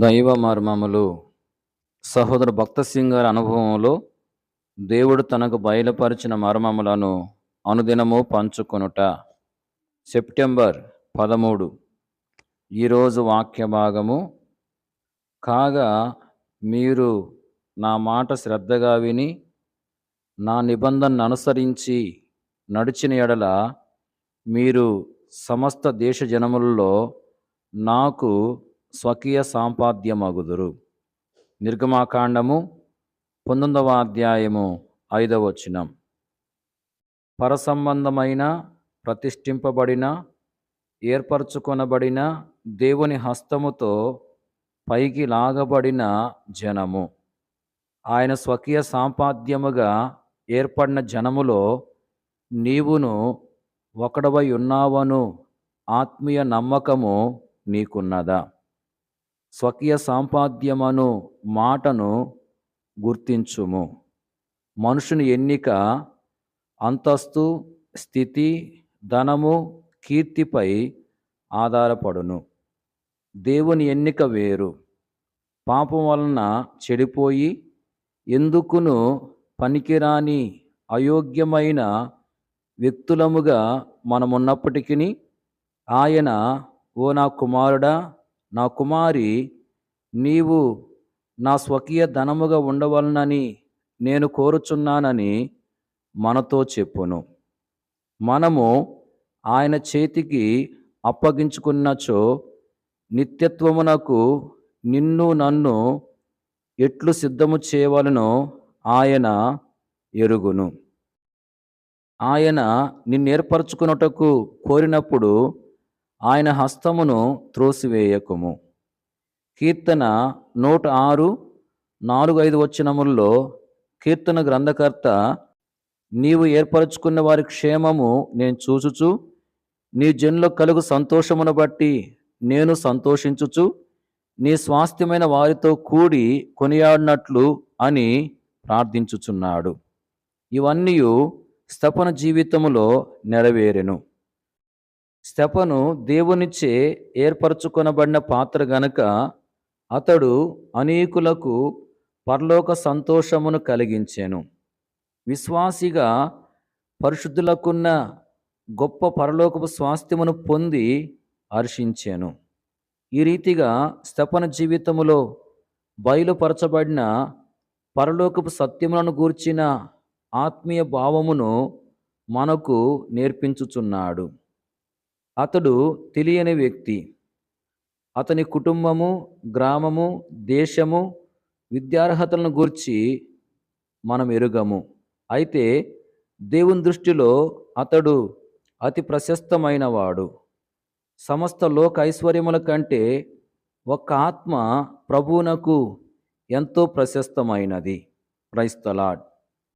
దైవ మర్మములు. సహోదర భక్త సింగ్ గారి అనుభవంలో దేవుడు తనకు బయలుపరిచిన మర్మములను అనుదినము పంచుకొనుట. సెప్టెంబర్ పదమూడు. ఈరోజు వాక్య భాగము. కాగా మీరు నా మాట శ్రద్ధగా విని నా నిబంధనను అనుసరించి నడిచిన ఎడల మీరు సమస్త దేశ జనములలో నాకు స్వకీయ సాంపాద్యమగుదురు. నిర్గమాకాండము పంతొమ్మిదవ అధ్యాయము ఐదవ వచనం. పరసంబంధమైన ప్రతిష్ఠింపబడిన ఏర్పరచుకొనబడిన దేవుని హస్తముతో పైకి లాగబడిన జనము. ఆయన స్వకీయ సాంపాద్యముగా ఏర్పడిన జనములో నీవును ఒకడవై ఉన్నావను ఆత్మీయ నమ్మకము నీకున్నదా? స్వకీయ సాంపాద్యమను మాటను గుర్తించుము. మనుషుని ఎన్నిక అంతస్తు స్థితి ధనము కీర్తిపై ఆధారపడును. దేవుని ఎన్నిక వేరు. పాపం వలన చెడిపోయి ఎందుకును పనికిరాని అయోగ్యమైన వ్యక్తులముగా మనమున్నప్పటికీ ఆయన ఓ నా కుమారుడా నా కుమారి నీవు నా స్వకీయ ధనముగా ఉండవలనని నేను కోరుచున్నానని మనతో చెప్పును. మనము ఆయన చేతికి అప్పగించుకున్నచో నిత్యత్వమునకు నిన్ను నన్ను ఎట్లు సిద్ధము చేయవలనో ఆయన ఎరుగును. ఆయన నిన్నేర్పరచుకున్నటకు కోరినప్పుడు ఆయన హస్తమును త్రోసివేయకుము. కీర్తన నూట ఆరు నాలుగు ఐదు వచనముల్లో కీర్తన గ్రంథకర్త నీవు ఏర్పరచుకున్న వారి క్షేమము నేను చూచుచు నీ జన్లో కలుగు సంతోషమును బట్టి నేను సంతోషించుచు నీ స్వాస్థ్యమైన వారితో కూడి కొనియాడినట్లు అని ప్రార్థించుచున్నాడు. ఇవన్నీ స్తపన జీవితములో నెరవేరెను. స్తెపను దేవునిచే ఏర్పరచుకొనబడిన పాత్ర గనక అతడు అనేకులకు పరలోక సంతోషమును కలిగించాను. విశ్వాసిగా పరిశుద్ధులకున్న గొప్ప పరలోకపు స్వాస్థ్యమును పొంది హర్షించాను. ఈ రీతిగా స్తపన జీవితములో బయలుపరచబడిన పరలోకపు సత్యములను గూర్చిన ఆత్మీయ భావమును మనకు నేర్పించుచున్నాడు. అతడు తెలియని వ్యక్తి. అతని కుటుంబము గ్రామము దేశము విద్యార్హతలను గూర్చి మనం ఎరుగము. అయితే దేవుని దృష్టిలో అతడు అతి ప్రశస్తమైన వాడు సమస్త లోక ఐశ్వర్యముల కంటే ఒక ఆత్మ ప్రభువునకు ఎంతో ప్రశస్తమైనది. క్రైస్తలాడ్